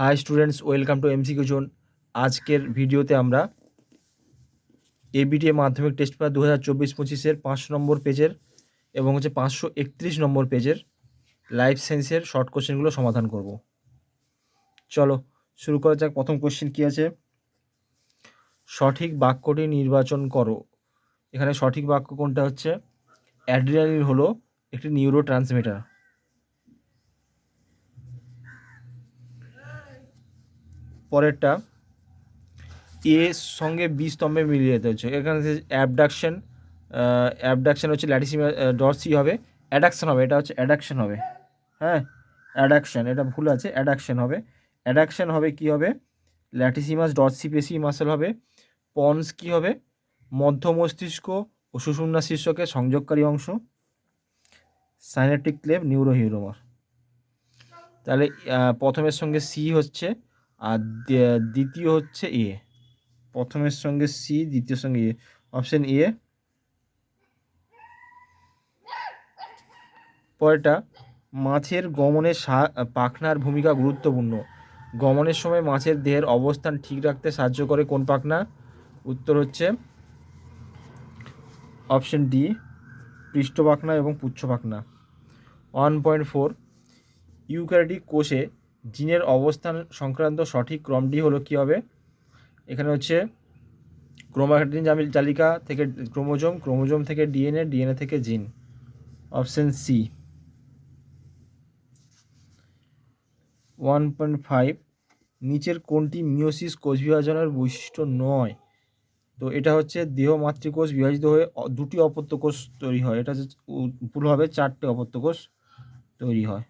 Hi students welcome to MCQ zone আজকের ভিডিওতে আমরা এবিটিএ মাধ্যমিক টেস্ট পেপার দু হাজার চব্বিশ পঁচিশের পাঁচশো নম্বর পেজের এবং হচ্ছে পাঁচশো একত্রিশ নম্বর পেজের লাইফ সায়েন্সের শর্ট কোশ্চেনগুলো সমাধান করব। চলো, শুরু করা যাক। প্রথম কোশ্চেন কী আছে? সঠিক বাক্যটি নির্বাচন করো। এখানে সঠিক বাক্য কোনটা হচ্ছে? অ্যাড্রিনালিন হলো একটি নিউরো ট্রান্সমিটার পরেরটা, এ সঙ্গে বি স্তম্ভে মিলিয়ে যেতে হচ্ছে। এখানে অ্যাবডাকশন অ্যাবডাকশন হচ্ছে ল্যাটিসিমা ডরসি হবে অ্যাডাকশন হবে, এটা হচ্ছে অ্যাডাকশন হবে। হ্যাঁ? অ্যাডাকশন এটা ভুল আছে অ্যাডাকশন হবে। অ্যাডাকশন হবে কি হবে? ল্যাটিসিমাস ডরসি পেশি মাসেল হবে। পন্স কি হবে? মধ্য মস্তিষ্ক ও সুষুম্না শীর্ষকে সংযোগকারী অংশ। সাইনেটিক ক্লেভ নিউরো হিউরোমার তাহলে প্রথমের সঙ্গে সি হচ্ছে আর দ্বিতীয়- হচ্ছে এ। প্রথমের সঙ্গে সি, দ্বিতীয় সঙ্গে এ। Option A. পরেরটা, মাছের গমনে পাখনার ভূমিকা গুরুত্বপূর্ণ। গমনের সময় মাছের দেহের অবস্থান ঠিক রাখতে সাহায্য করে কোন পাখনা? উত্তর হচ্ছে অপশন ডি পৃষ্ঠ পাখনা এবং পুচ্ছ পাখনা ওয়ান পয়েন্ট ফোর ইউক্যারিটিক কোষে জিনের অবস্থান সংক্রান্ত সঠিক ক্রমটি হলো কী হবে? এখানে হচ্ছে ক্রোমাটিন জামিল তালিকা থেকে ক্রোমোজোম ক্রোমোজোম থেকে ডিএনএ ডিএনএ থেকে gene. Option C. One point five, নিচের কোনটি মিওসিস কোষ বিভাজনের বৈশিষ্ট্য নয়? তো এটা হচ্ছে দেহ মাতৃকোষ বিভাজিত হয়ে দুটি অপত্য কোষ তৈরি হয়। এটা হচ্ছে ভুল হবে, চারটে অপত্য কোষ তৈরি হয়।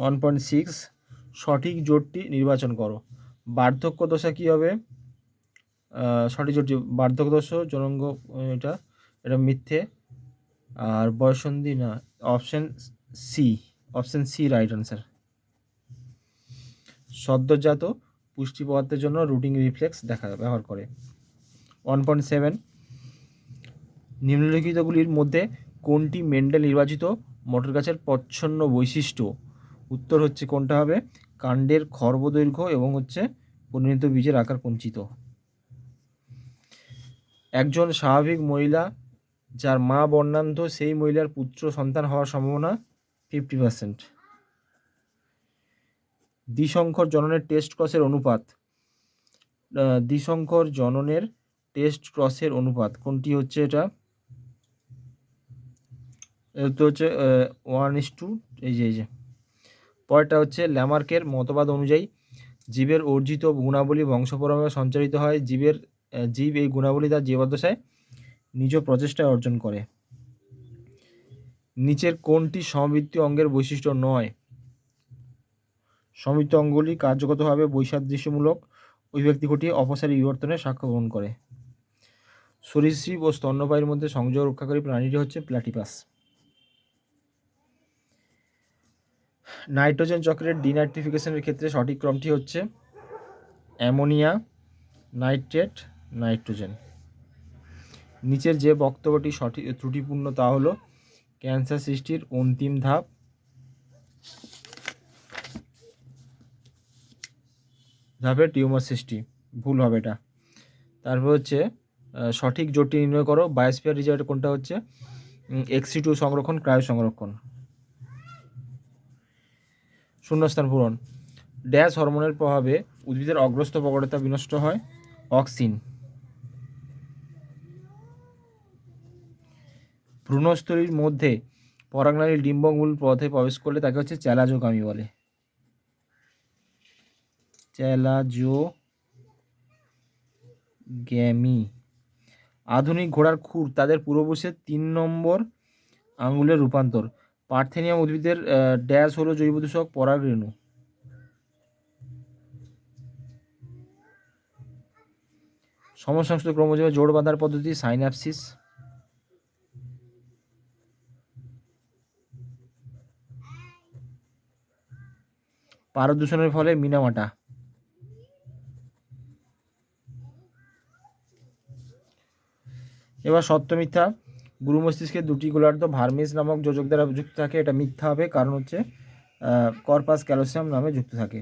ওয়ান পয়েন্ট সিক্স সঠিক জোটটি নির্বাচন করো। বার্ধক্য দশা কী হবে? সঠিক জোটটি, বার্ধক্য দোষ জনঙ্গ, এটা এটা মিথ্যে। আর বয়সন্ধি না option C option C right answer সদ্যজাত পুষ্টি পদার্থের জন্য রুটিং রিফ্লেক্স দেখা, ব্যবহার করে। ওয়ান পয়েন্ট সেভেন নিম্নলিখিতগুলির মধ্যে কোনটি মেন্ডেল নির্বাচিত? মটর গাছের প্রচ্ছন্ন বৈশিষ্ট্য। উত্তর হচ্ছে কোনটা হবে? কাণ্ডের খর্বদৈর্ঘ্য এবং হচ্ছে পরিণত বীজের আকার কুঞ্চিত। একজন স্বাভাবিক মহিলা যার মা বর্ণান্ধ, সেই মহিলার পুত্র সন্তান হওয়ার সম্ভাবনা ফিফটি পার্সেন্ট দ্বিসংখ্যর জননের টেস্ট ক্রসের অনুপাত। দ্বিসংখ্যর জননের টেস্ট ক্রসের অনুপাত। কোনটি হচ্ছে এটা? এটা তো হচ্ছে ওয়ান ইস টু এই যে এই যে। পরেরটা হচ্ছে ল্যামার্কের মতবাদ অনুযায়ী জীবের অর্জিত গুণাবলী বংশপরম্পরা সঞ্চারিত হয়। জীবের জীব এই গুণাবলী তার জীবদ্দশায় নিজ প্রচেষ্টায় অর্জন করে। নিচের কোনটি সমবৃত্তি অঙ্গের বৈশিষ্ট্য নয়? সমৃদ্ধ অঙ্গগুলি কার্যগতভাবে বৈসাদৃশ্যমূলক অভিব্যক্তি ঘটিয়ে অপসারী বিবর্তনের সাক্ষ্য গ্রহণ করে। সরীসৃপ ও স্তন্যপায়ীর মধ্যে সংযোগ রক্ষাকারী প্রাণীটি হচ্ছে প্ল্যাটিপাস নাইট্রোজেন চক্রের ডিনাইট্রিফিকেশনের ক্ষেত্রে সঠিক ক্রমটি হচ্ছে অ্যামোনিয়া, নাইট্রেট, নাইট্রোজেন। নিচের যে বক্তব্যটি সঠিক ত্রুটিপূর্ণ তা হলো ক্যান্সার সৃষ্টির অন্তিম ধাপ। ধাপে টিউমার সৃষ্টি। ভুল হবে এটা। তারপর হচ্ছে সঠিক জোটটি নির্ণয় করো। বায়োস্পিয়ার রিজার্ভ কোনটা হচ্ছে? এক্সি টু সংরক্ষণ, ক্রায়ো সংরক্ষণ। শূন্যস্থান পূরণ। ড্যাশ হরমোনের প্রভাবে উদ্ভিদের অগ্রস্ত প্রকটতা বিনষ্ট হয়, অক্সিন। ভ্রূণস্থলীর মধ্যে পরাগনালীর ডিম্বমূল পথে প্রবেশ করলে তাকে হচ্ছে চ্যালাজোগামী বলে। চ্যালাজো গ্যামি আধুনিক ঘোড়ার খুর, তাদের পূর্বপুরুষের তিন নম্বর আঙ্গুলের রূপান্তর। পার্থেনিয়াম উদ্ভিদের ড্যাশ হলো জৈব দূষক, পরাগ রেণু। সমসংস্থ ক্রোমোজোমে জোড় বাঁধার পদ্ধতি সাইনাপসিস পারদ দূষণের ফলে মিনামাটা। এবার সত্য মিথ্যা। গুরু মস্তিষ্কে দুটি গোলার্ধ ভার্মিস নামক যোজক দ্বারা যুক্ত থাকে, এটা মিথ্যা হবে, কারণ হচ্ছে কর্পাস ক্যালসিয়াম নামে যুক্ত থাকে।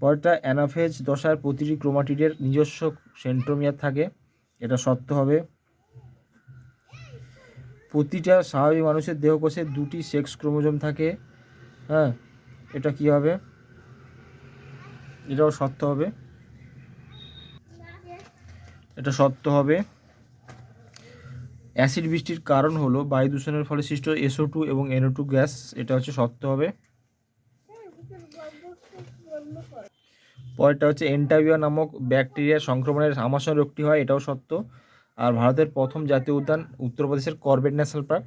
পরেরটা অ্যানাফেজ দশার প্রতিটি ক্রোমাটিডের নিজস্ব সেন্ট্রোমিয়ার থাকে, এটা সত্য হবে। প্রতিটা স্বাভাবিক মানুষের দেহকোষে দুটি সেক্স ক্রোমোজোম থাকে হ্যাঁ এটা কি হবে? এটাও সত্য হবে। এটা সত্য হবে। অ্যাসিড বৃষ্টির কারণ হলো বায়ু দূষণের ফলে সৃষ্ট এসও টু এবং এনও টু গ্যাস, এটা হচ্ছে সত্য হবে। পরেরটা হচ্ছে এন্টাভিয়া নামক ব্যাকটেরিয়া সংক্রমণের আমাশয় রোগটি হয়, এটাও সত্য। আর ভারতের প্রথম জাতীয় উদ্যান উত্তরপ্রদেশের করবেট ন্যাশনাল পার্ক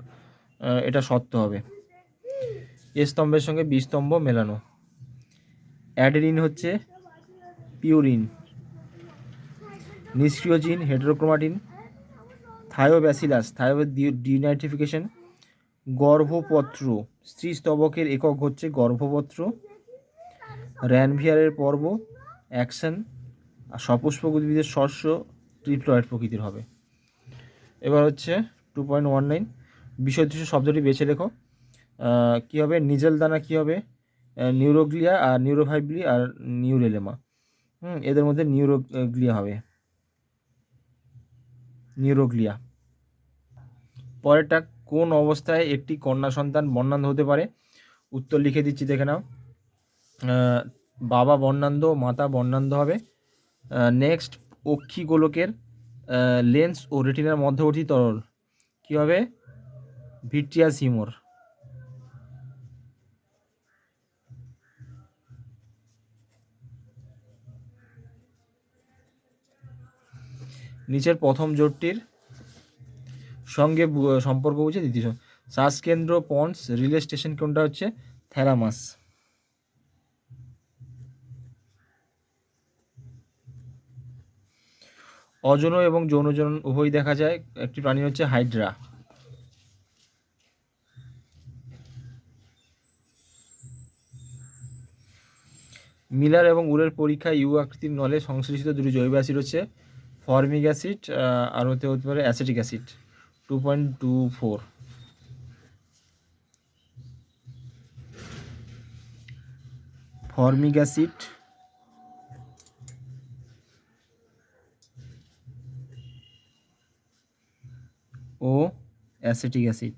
এটা সত্য হবে। এ স্তম্ভের সঙ্গে বি স্তম্ভ মেলানো। অ্যাডেনিন হচ্ছে পিউরিন, নিষ্ক্রিয় gene heterochromatin Thiobacillus thio denitrification গর্ভপত্র স্ত্রী স্তবকের একক হচ্ছে গর্ভপত্র, র্যানভিয়ারের পর্ব, অ্যাকশন, আর সপুষ্পক উদ্ভিদের শস্য, ট্রিপ্লয়েড প্রকৃতির হবে। এবার হচ্ছে টু পয়েন্ট ওয়ান নাইন, বিষয়দৃশ্য শব্দটি বেছে লেখো কী হবে? নিজেল দানা কী হবে? নিউরোগ্লিয়া আর নিউরোভাইবলি আর নিউরেলেমা। হুম, এদের মধ্যে নিউরোগ্লিয়া হবে। নিউরোগ্লিয়া। পরেরটা কোন অবস্থায় একটি কন্যা সন্তান বর্ণান্ধ হতে পারে? উত্তর লিখে দিচ্ছি, দেখে নাও। বাবা বর্ণান্ধ, মাতা বর্ণান্ধ হবে। নেক্সট অক্ষি গোলকের লেন্স ও রেটিনার মধ্যবর্তী তরল কী হবে? Vitreous humour. নিচের প্রথম জোটটির সঙ্গে সম্পর্ক বুঝে দ্বিতীয় শ্বাসকেন্দ্র পন্স রিলে স্টেশন কোনটা হচ্ছে? থ্যালামাস অজন এবং যৌনজন, উভয়ই দেখা যায়। একটি প্রাণী হচ্ছে হাইড্রা। মিলার এবং উরের পরীক্ষায় ইউ আকৃতির নলে সংশ্লিষ্ট দুটি জৈব অ্যাসিড হচ্ছে ফর্মিক অ্যাসিড আর হতে হতে পারে acetic acid. Two point two four formic acid ও অ্যাসিটিক অ্যাসিড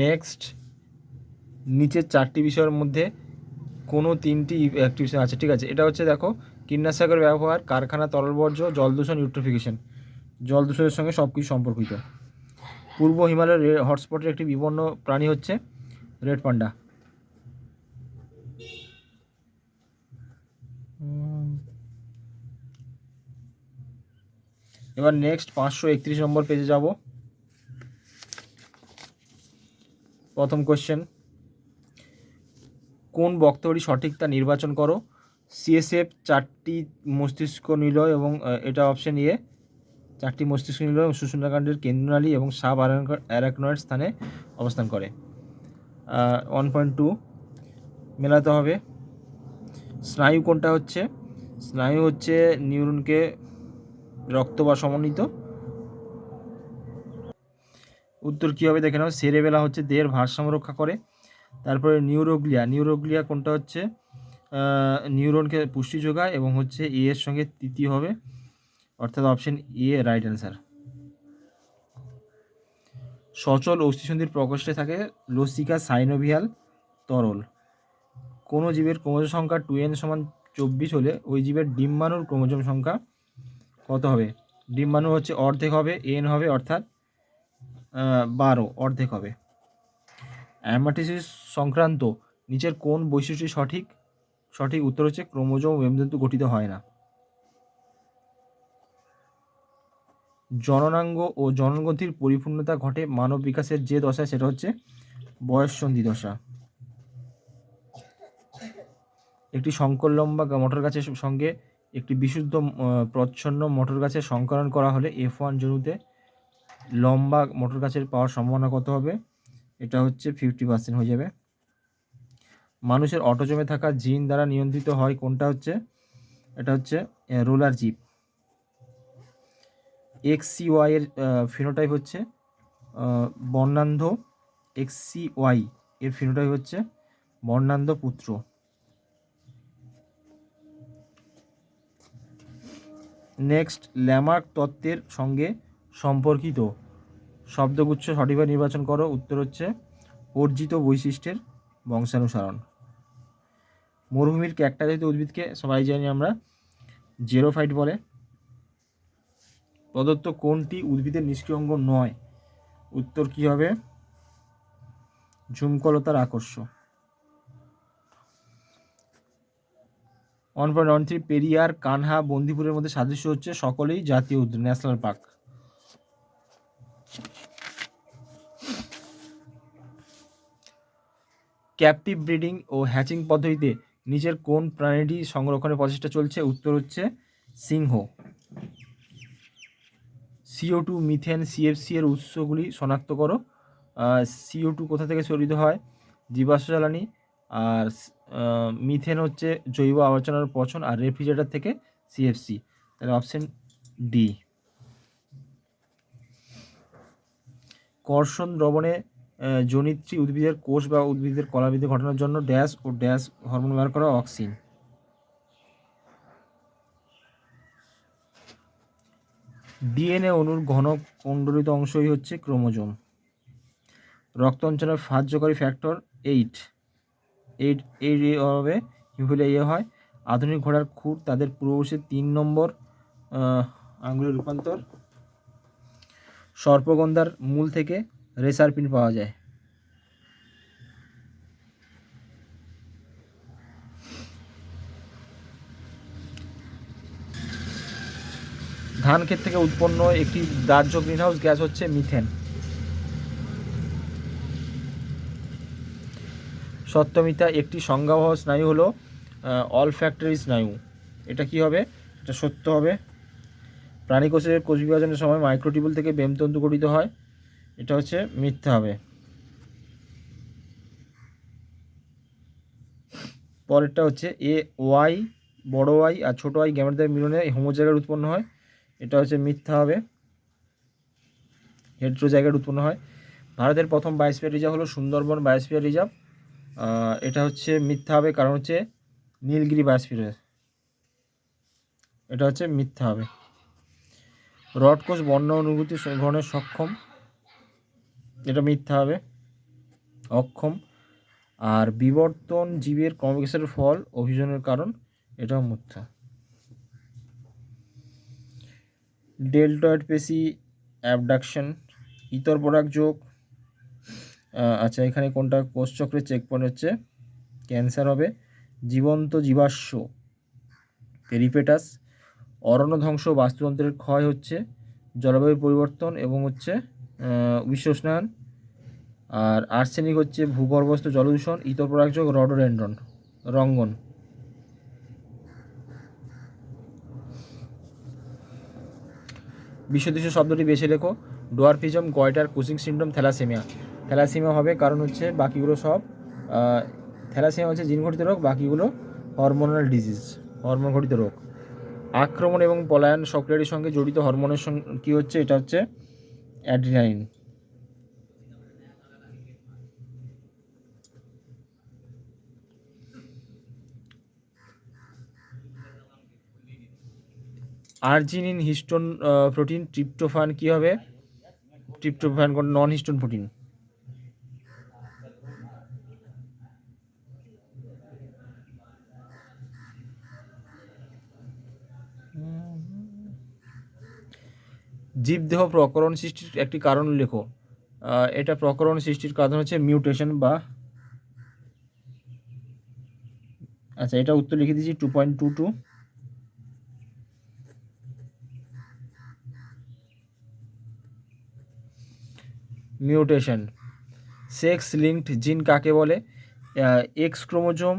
নেক্সট নিচের চারটি বিষয়ের মধ্যে কোনো তিনটি বিষয় আছে, ঠিক আছে? এটা হচ্ছে দেখো, কীটনাশকের ব্যবহার, কারখানা, তরল বর্জ্য, জল দূষণ ইউট্রোফিকেশন জল দূষণের সঙ্গে সব কিছু সম্পর্কিত। পূর্ব হিমালয়ের হটস্পটের একটি বিপন্ন প্রাণী হচ্ছে রেড পান্ডা। এবার নেক্সট পাঁচশো একত্রিশ নম্বর পেজে যাব। প্রথম কোশ্চেন কোন বক্তব্যটি সঠিক তা নির্বাচন করো। সিএসএফ চারটি মস্তিষ্ক নিল এবং এটা অপশন ইয়ে চারটি মস্তিষ্ক নিল এবং সুষুম্নাকাণ্ডের কেন্দ্রনালী এবং সাব অ্যারাকনয়েড স্থানে অবস্থান করে। ওয়ান পয়েন্ট টু মেলাতে হবে। স্নায়ু কোনটা হচ্ছে? স্নায়ু হচ্ছে নিউরনকে রক্ত বা সমন্বিত। উত্তর কী হবে দেখে নাও। সেরেবেলা হচ্ছে দেহের ভারসাম্য রক্ষা করে। তারপরে নিউরোগ্লিয়া নিউরোগ্লিয়া কোনটা হচ্ছে? নিউরনকে পুষ্টি যোগায় এবং হচ্ছে এ এর সঙ্গে তৃতীয় হবে, অর্থাৎ অপশন এ রাইট অ্যান্সার সচল অস্থিসন্ধির প্রকোষ্ঠে থাকে লসিকা সাইনোভিয়াল তরল। কোনো জীবের ক্রোমোজোম সংখ্যা টু এন সমান চব্বিশ হলে ওই জীবের ডিম্বাণুর ক্রোমোজোম সংখ্যা কত হবে? ডিম্বাণু হচ্ছে অর্ধেক হবে এন হবে, অর্থাৎ বারো, অর্ধেক হবে। অ্যামাটিসিস সংক্রান্ত নিচের কোন বৈশিষ্ট্যটি সঠিক? সঠিক উত্তর হচ্ছে ক্রোমোজোম মেমদন্তু গঠিত হয় না। জননাঙ্গ ও জননগ্রন্থির পরিপূর্ণতা ঘটে মানব বিকাশের যে দশা সেটা হচ্ছে বয়ঃসন্ধি দশা। একটি সংকর লম্বা মটর গাছের সঙ্গে একটি বিশুদ্ধ প্রচ্ছন্ন মটর গাছের সংকরণ করা হলে এফ ওয়ান জনুতে লম্বা মটর গাছের পাওয়ার সম্ভাবনা কত হবে? এটা হচ্ছে ফিফটি পার্সেন্ট হয়ে যাবে। মানুষের অটোজমে থাকা জিন দ্বারা নিয়ন্ত্রিত হয় কোনটা হচ্ছে? এটা হচ্ছে রোলার জিপ। এক্স সি ওয়াই এর ফিনোটাইপ হচ্ছে বর্ণান্ধ এক্স সি ওয়াই এর ফিনোটাইপ হচ্ছে বর্ণান্ধ পুত্র। নেক্সট, ল্যামার্ক তত্ত্বের সঙ্গে সম্পর্কিত শব্দগুচ্ছ সঠিকভাবে নির্বাচন করো। উত্তর হচ্ছে, অর্জিত বৈশিষ্ট্যের বংশানুসরণ। মরুভূমির ক্যাকটাজাতীয় উদ্ভিদকে সবাই জানি আমরা জেরোফাইট বলে। প্রদত্ত কোনটি উদ্ভিদের নিষ্ক্রিয় অঙ্গ নয়? উত্তর কি হবে? ঝুমকলতার আকর্ষ। One point one three Periyar, Kanha, বন্দিপুরের মধ্যে সাদৃশ্য হচ্ছে সকলেই জাতীয় উদ্যান ন্যাশনাল পার্ক। ক্যাপটিভ ব্রিডিং ও হ্যাচিং পদ্ধতিতে নিচের কোন প্রাণীটি সংরক্ষণের প্রচেষ্টা চলছে? উত্তর হচ্ছে সিংহ। সিও টু মিথেন সিএফসি এর উৎসগুলি শনাক্ত করো। সিও টু কোথা থেকে সরিত হয়? জীবাশ্ম জ্বালানি। আর মিথেন হচ্ছে জৈব আবর্জনার পচন আর রেফ্রিজারেটর থেকে সিএফসি তাহলে অপশন ডি কর্ষণ দ্রবণে জনিত্রী উদ্ভিদের কোষ বা উদ্ভিদের কলাবৃদ্ধি ঘটানোর জন্য ড্যাশ ও ড্যাশ হরমোন ব্যবহার করা অক্সিন। ডিএনএ অণুর ঘন কুণ্ডলিত অংশই হচ্ছে ক্রোমোজোম। রক্তঞ্চনের সাহায্যকারী factor eight. Eight eight A হবে হিমোফিলিয়া এ হয়। আধুনিক ঘোড়ার খুর তাদের পূর্বপুরুষের তিন নম্বর আহ, আঙ্গুলের রূপান্তর। সর্পগন্ধার মূল থেকে রেসার পিন পাওয়া যায়। ধান ক্ষেত থেকে উৎপন্ন একটি দাহ্য গ্রিনহাউস গ্যাস হচ্ছে মিথেন। সত্যমিতা, একটি সংজ্ঞাবহ স্নায়ু হলো অল ফ্যাক্টরি স্নায়ু। এটা কি হবে? এটা সত্য হবে। প্রাণীকোষের কোষ বিভাজনের সময় মাইক্রোটিবুল থেকে বেমতন্তু গঠিত হয়। এটা হচ্ছে মিথ্যা হবে। পরেরটা হচ্ছে এ, ওয়াই, বড় ওয়াই আর ছোট ওয়াই গ্যামেটদের মিলনে হোমোজাইগার উৎপন্ন হয়। এটা হচ্ছে মিথ্যা হবে। হেট্রোজাইগার উৎপন্ন হয়। ভারতের প্রথম বায়োস্ফিয়ার রিজার্ভ হলো সুন্দরবন বায়োস্ফিয়ার রিজার্ভ। এটা হচ্ছে মিথ্যা হবে কারণ হচ্ছে নীলগিরি বায়োস্ফিয়ার। এটা হচ্ছে মিথ্যা হবে। রড কোষ বর্ণ অনুভূতি গ্রহণের সক্ষম। এটা মিথ্যা হবে। অক্ষম। আর বিবর্তন জীবের ক্রমবিকাশের ফল অভিযোজনের কারণ, এটাও মিথ্যা। ডেল্টয়েড পেশি, অ্যাবডাকশন, ইতর পরাগ যোগ। আচ্ছা এখানে কোনটা? কোষচক্রের চেক পয়েন্ট হচ্ছে। ক্যান্সার হবে। জীবন্ত জীবাশ্ম, পেরিপেটাস, অরণ্য ধ্বংস, বাস্তুতন্ত্রের ক্ষয় হচ্ছে, জলবায়ু পরিবর্তন এবং হচ্ছে বিশ্ব উষ্ণায়ন। আর আর্সেনিক হচ্ছে ভূগর্ভস্থ জলদূষণ, ইতর পরাগযোগ, রডোডেন্ড্রন, রঙ্গন। বিশ্বদৃশ্য শব্দটি বেছে লেখো dwarfism, goitre, Cushing syndrome, thalassaemia. Thalassaemia হবে কারণ হচ্ছে বাকিগুলো সব থ্যালাসেমিয়া হচ্ছে জিন ঘটিত রোগ, বাকিগুলো হরমোনাল ডিজিজ হরমোন ঘটিত রোগ। আক্রমণ এবং পলায়ন সক্রিয়াটির সঙ্গে জড়িত হরমোনের সঙ্গে কী হচ্ছে? এটা হচ্ছে adrenaline. Arginine histone protein tryptophan কী হবে? ট্রিপ্টোফান কোন নন হিস্টোন প্রোটিন জীবদেহ প্রকরণ সৃষ্টির একটি কারণ লেখো। এটা প্রকরণ সৃষ্টির কারণ হচ্ছে মিউটেশন বা আচ্ছা এটা উত্তর লিখে দিয়েছি two point two two mutation sex linked gene কাকে বলে? এক্স ক্রোমোজোম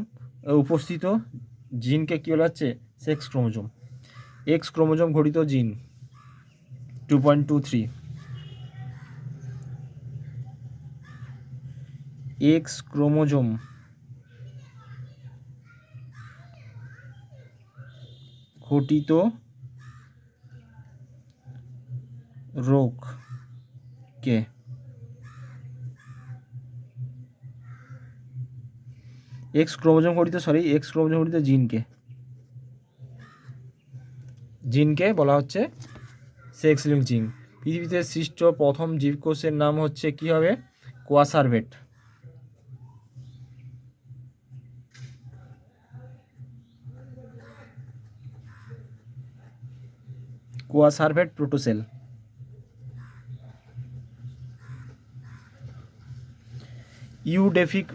উপস্থিত জিনকে কী বলা হচ্ছে? সেক্স ক্রোমোজোম এক্স ক্রোমোজোম ঘটিত gene two point two three X chromosome ঘটিত রোগ কে? এক্স ক্রোমোজোম গঠিত সরি এক্স ক্রোমোজোম গঠিত জিনকে। জিনকে বলা হচ্ছে সেক্স লিঙ্ক পৃথিবীতে সৃষ্ট প্রথম জীবকোষের নাম হচ্ছে কি হবে? কোয়াসারভেট। Coacervate protocell. ইউডেফিক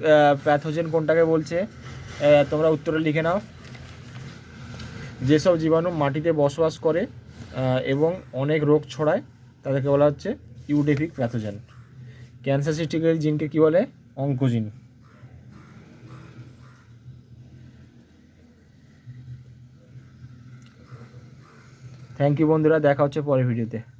প্যাথোজেন কোনটাকে বলছে? তোমরা উত্তরে লিখে নাও। যেসব জীবাণু মাটিতে বসবাস করে এবং অনেক রোগ ছড়ায়, তাদেরকে বলা হচ্ছে ইউডেফিক প্যাথোজেন। ক্যান্সার সৃষ্টিকারী জিনকে কী বলে? অঙ্কোজিন। থ্যাংক ইউ বন্ধুরা, দেখা হচ্ছে পরের ভিডিওতে।